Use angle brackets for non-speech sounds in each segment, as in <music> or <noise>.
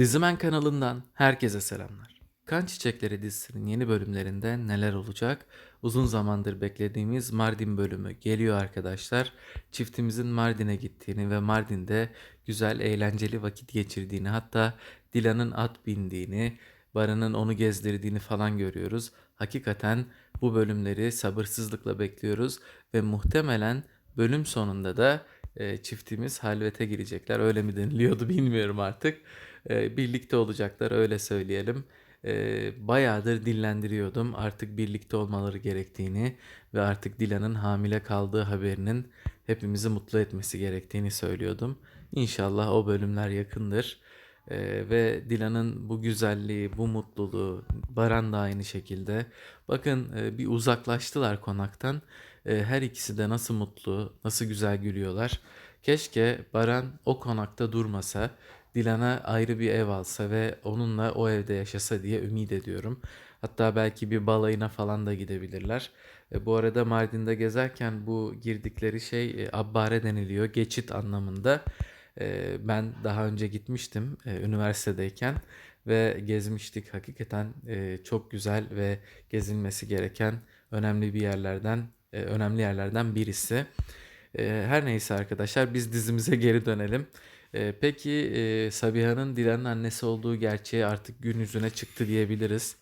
Dizimen kanalından herkese selamlar. Kan Çiçekleri dizisinin yeni bölümlerinde neler olacak? Uzun zamandır beklediğimiz Mardin bölümü geliyor arkadaşlar. Çiftimizin Mardin'e gittiğini ve Mardin'de güzel eğlenceli vakit geçirdiğini hatta Dilan'ın at bindiğini, Baran'ın onu gezdirdiğini falan görüyoruz. Hakikaten bu bölümleri sabırsızlıkla bekliyoruz ve muhtemelen bölüm sonunda da e, çiftimiz halvete girecekler. Öyle mi deniliyordu bilmiyorum artık. E, birlikte olacaklar öyle söyleyelim. E, bayağıdır dillendiriyordum artık birlikte olmaları gerektiğini ve artık Dilan'ın hamile kaldığı haberinin hepimizi mutlu etmesi gerektiğini söylüyordum. İnşallah o bölümler yakındır. E, ve Dilan'ın bu güzelliği, bu mutluluğu, Baran da aynı şekilde. Bakın e, bir uzaklaştılar konaktan. E, her ikisi de nasıl mutlu, nasıl güzel gülüyorlar. Keşke Baran o konakta durmasa, Dilan'a ayrı bir ev alsa ve onunla o evde yaşasa diye ümit ediyorum. Hatta belki bir balayına falan da gidebilirler. E, bu arada Mardin'de gezerken bu girdikleri şey e, abbare deniliyor, geçit anlamında. E, ben daha önce gitmiştim e, üniversitedeyken ve gezmiştik. Hakikaten e, çok güzel ve gezilmesi gereken önemli bir yerlerden, e, önemli yerlerden birisi. E, her neyse arkadaşlar biz dizimize geri dönelim. E, peki e, Sabiha'nın Dilan'ın annesi olduğu gerçeği artık gün yüzüne çıktı diyebiliriz.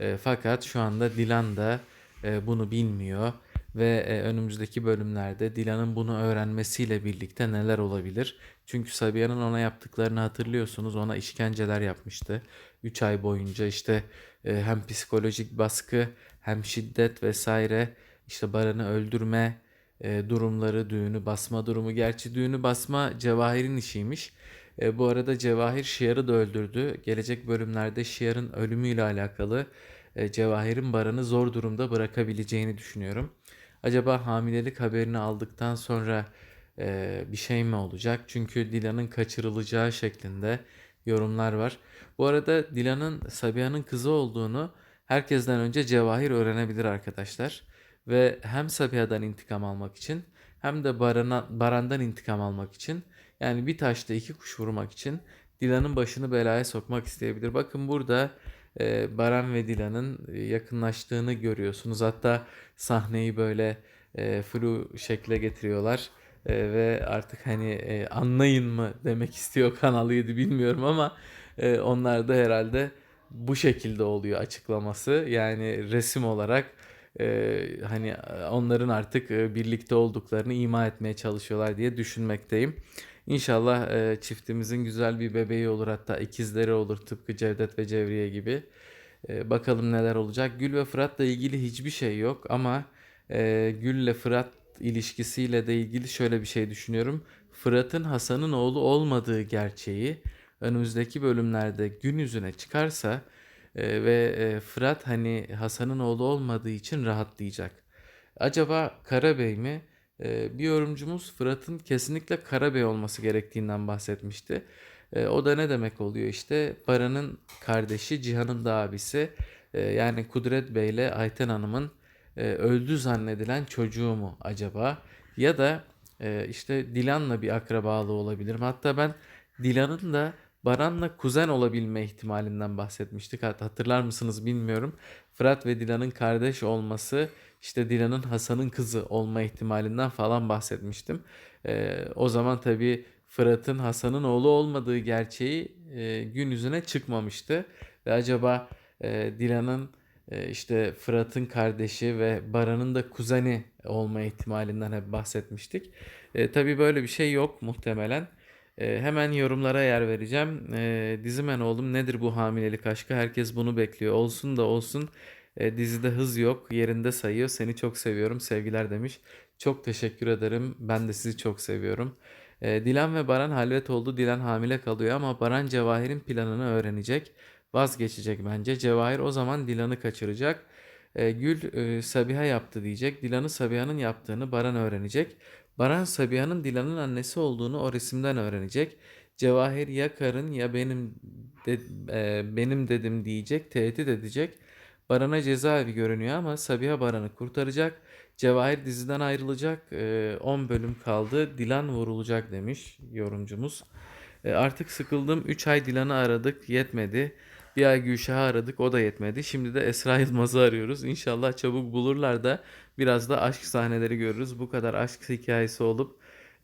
E, fakat şu anda Dilan da e, bunu bilmiyor ve e, önümüzdeki bölümlerde Dilan'ın bunu öğrenmesiyle birlikte neler olabilir? Çünkü Sabiha'nın ona yaptıklarını hatırlıyorsunuz. Ona işkenceler yapmıştı. 3 ay boyunca işte e, hem psikolojik baskı hem şiddet vesaire işte Baran'ı öldürme e, durumları, düğünü basma durumu. Gerçi düğünü basma Cevahir'in işiymiş. E, bu arada Cevahir Şiar'ı da öldürdü. Gelecek bölümlerde Şiar'ın ölümüyle alakalı e, Cevahir'in Baran'ı zor durumda bırakabileceğini düşünüyorum. Acaba hamilelik haberini aldıktan sonra e, bir şey mi olacak? Çünkü Dilan'ın kaçırılacağı şeklinde yorumlar var. Bu arada Dilan'ın Sabiha'nın kızı olduğunu herkesten önce Cevahir öğrenebilir arkadaşlar. Ve hem Sabiha'dan intikam almak için hem de Baran'a, Baran'dan intikam almak için yani bir taşla iki kuş vurmak için Dilan'ın başını belaya sokmak isteyebilir. Bakın burada e, Baran ve Dilan'ın e, yakınlaştığını görüyorsunuz. Hatta sahneyi böyle e, flu şekle getiriyorlar. E, ve artık hani e, anlayın mı demek istiyor <laughs> Kanal 7 bilmiyorum ama e, onlar da herhalde bu şekilde oluyor açıklaması. Yani resim olarak e, hani onların artık e, birlikte olduklarını ima etmeye çalışıyorlar diye düşünmekteyim. İnşallah e, çiftimizin güzel bir bebeği olur hatta ikizleri olur tıpkı Cevdet ve Cevriye gibi. E, bakalım neler olacak. Gül ve Fırat'la ilgili hiçbir şey yok ama e, Gül'le Fırat ilişkisiyle de ilgili şöyle bir şey düşünüyorum. Fırat'ın Hasan'ın oğlu olmadığı gerçeği önümüzdeki bölümlerde gün yüzüne çıkarsa e, ve e, Fırat hani Hasan'ın oğlu olmadığı için rahatlayacak. Acaba Karabey mi? E, bir yorumcumuz Fırat'ın kesinlikle Karabey olması gerektiğinden bahsetmişti. E, o da ne demek oluyor işte Baran'ın kardeşi Cihan'ın da abisi e, yani Kudret Bey ile Ayten Hanım'ın e, öldü zannedilen çocuğu mu acaba? Ya da e, işte Dilan'la bir akrabalığı olabilir mi? Hatta ben Dilan'ın da Baran'la kuzen olabilme ihtimalinden bahsetmiştik. Hat- Hatırlar mısınız bilmiyorum. Fırat ve Dilan'ın kardeş olması işte Dilan'ın Hasan'ın kızı olma ihtimalinden falan bahsetmiştim. Ee, o zaman tabii Fırat'ın Hasan'ın oğlu olmadığı gerçeği e, gün yüzüne çıkmamıştı. Ve acaba e, Dilan'ın e, işte Fırat'ın kardeşi ve Baran'ın da kuzeni olma ihtimalinden hep bahsetmiştik. E, tabii böyle bir şey yok muhtemelen. E, hemen yorumlara yer vereceğim. E, Dizimen oğlum nedir bu hamilelik aşkı? Herkes bunu bekliyor. Olsun da olsun. E, dizide hız yok. Yerinde sayıyor. Seni çok seviyorum. Sevgiler demiş. Çok teşekkür ederim. Ben de sizi çok seviyorum. E, Dilan ve Baran halvet oldu. Dilan hamile kalıyor ama Baran Cevahir'in planını öğrenecek. Vazgeçecek bence. Cevahir o zaman Dilan'ı kaçıracak. E, Gül e, Sabiha yaptı diyecek. Dilan'ı Sabiha'nın yaptığını Baran öğrenecek. Baran Sabiha'nın Dilan'ın annesi olduğunu o resimden öğrenecek. Cevahir ya karın ya benim de, e, benim dedim diyecek, tehdit edecek. Baran'a cezaevi görünüyor ama Sabiha Baran'ı kurtaracak. Cevahir diziden ayrılacak. E, 10 bölüm kaldı. Dilan vurulacak demiş yorumcumuz. E, artık sıkıldım. 3 ay Dilan'ı aradık. Yetmedi. Bir ay Gülşah'ı aradık. O da yetmedi. Şimdi de Esra Yılmaz'ı arıyoruz. İnşallah çabuk bulurlar da biraz da aşk sahneleri görürüz. Bu kadar aşk hikayesi olup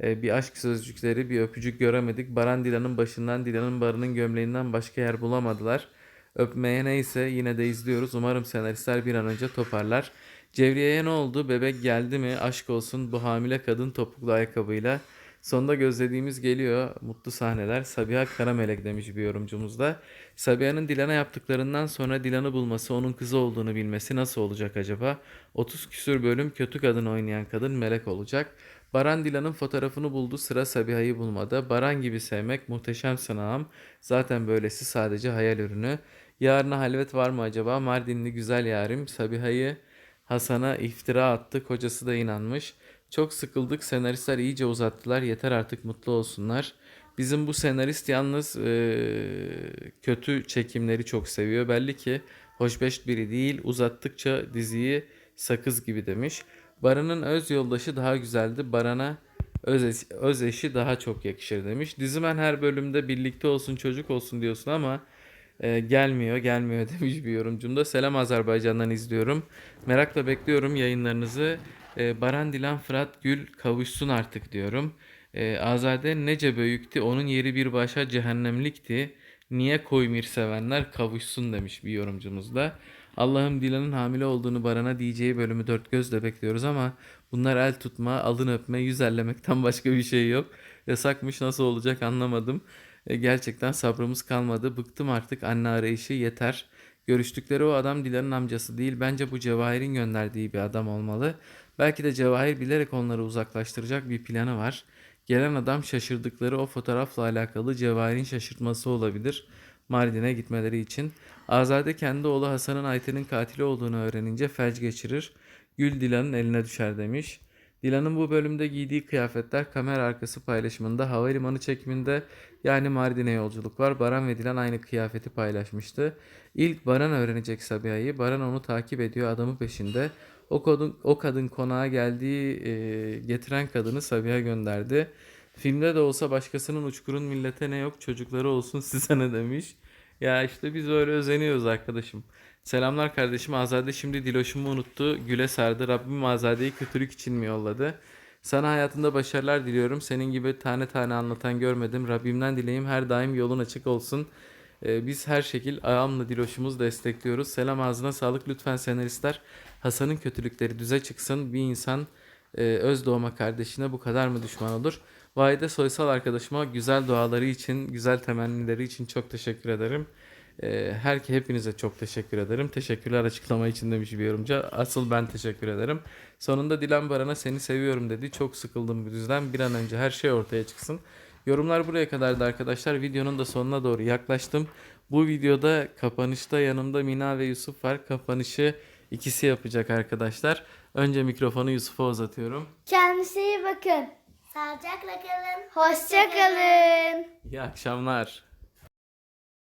e, bir aşk sözcükleri, bir öpücük göremedik. Baran Dilan'ın başından, Dilan'ın barının gömleğinden başka yer bulamadılar. Öpmeye neyse yine de izliyoruz. Umarım senaristler bir an önce toparlar. Cevriye'ye ne oldu? Bebek geldi mi? Aşk olsun bu hamile kadın topuklu ayakkabıyla. Sonunda gözlediğimiz geliyor. Mutlu sahneler. Sabiha Karamelek demiş bir yorumcumuz da. Sabiha'nın Dilan'a yaptıklarından sonra Dilan'ı bulması, onun kızı olduğunu bilmesi nasıl olacak acaba? 30 küsür bölüm kötü kadın oynayan kadın melek olacak. Baran Dilan'ın fotoğrafını buldu sıra Sabiha'yı bulmadı. Baran gibi sevmek muhteşem sınavım. Zaten böylesi sadece hayal ürünü. Yarına halvet var mı acaba? Mardinli güzel yarim Sabiha'yı Hasan'a iftira attı. Kocası da inanmış. Çok sıkıldık. Senaristler iyice uzattılar. Yeter artık mutlu olsunlar. Bizim bu senarist yalnız eee, kötü çekimleri çok seviyor. Belli ki hoşbeş biri değil. Uzattıkça diziyi sakız gibi demiş. Baran'ın öz yoldaşı daha güzeldi. Baran'a öz, öz eşi daha çok yakışır demiş. Dizimen her bölümde birlikte olsun çocuk olsun diyorsun ama e, gelmiyor gelmiyor <laughs> demiş bir yorumcumda. Selam Azerbaycan'dan izliyorum. Merakla bekliyorum yayınlarınızı. E, Baran Dilan Fırat Gül kavuşsun artık diyorum. E, Azade nece büyüktü onun yeri bir başa cehennemlikti. Niye koymir sevenler kavuşsun demiş bir yorumcumuz da. Allah'ım Dilan'ın hamile olduğunu Baran'a diyeceği bölümü dört gözle bekliyoruz ama bunlar el tutma, alın öpme, yüz ellemekten <laughs> başka bir şey yok. Yasakmış nasıl olacak anlamadım. E, gerçekten sabrımız kalmadı. Bıktım artık anne arayışı yeter. Görüştükleri o adam Dilan'ın amcası değil. Bence bu Cevahir'in gönderdiği bir adam olmalı. Belki de Cevahir bilerek onları uzaklaştıracak bir planı var. Gelen adam şaşırdıkları o fotoğrafla alakalı Cevahir'in şaşırtması olabilir. Mardin'e gitmeleri için. Azade kendi oğlu Hasan'ın Ayten'in katili olduğunu öğrenince felç geçirir. Gül Dilan'ın eline düşer demiş. Dilan'ın bu bölümde giydiği kıyafetler kamera arkası paylaşımında havalimanı çekiminde yani Mardin'e yolculuk var. Baran ve Dilan aynı kıyafeti paylaşmıştı. İlk Baran öğrenecek Sabiha'yı. Baran onu takip ediyor adamı peşinde. O kadın, o kadın konağa geldiği e, getiren kadını Sabiha gönderdi. Filmde de olsa başkasının uçkurun millete ne yok çocukları olsun size ne demiş. Ya işte biz öyle özeniyoruz arkadaşım. Selamlar kardeşim. Azade şimdi Diloş'umu unuttu. Güle sardı. Rabbim Azade'yi kötülük için mi yolladı? Sana hayatında başarılar diliyorum. Senin gibi tane tane anlatan görmedim. Rabbimden dileyim her daim yolun açık olsun. Ee, biz her şekil ayağımla Diloş'umuzu destekliyoruz. Selam ağzına sağlık lütfen senaristler. Hasan'ın kötülükleri düze çıksın. Bir insan e, öz doğma kardeşine bu kadar mı düşman olur? Vahide Soysal arkadaşıma güzel duaları için, güzel temennileri için çok teşekkür ederim. Ee, her hepinize çok teşekkür ederim. Teşekkürler açıklama için demiş bir yorumcu. Asıl ben teşekkür ederim. Sonunda Dilan Baran'a seni seviyorum dedi. Çok sıkıldım bu yüzden. Bir an önce her şey ortaya çıksın. Yorumlar buraya kadardı arkadaşlar. Videonun da sonuna doğru yaklaştım. Bu videoda kapanışta yanımda Mina ve Yusuf var. Kapanışı ikisi yapacak arkadaşlar. Önce mikrofonu Yusuf'a uzatıyorum. Kendinize iyi bakın. Sağlıcakla kalın. Hoşça kalın. İyi akşamlar.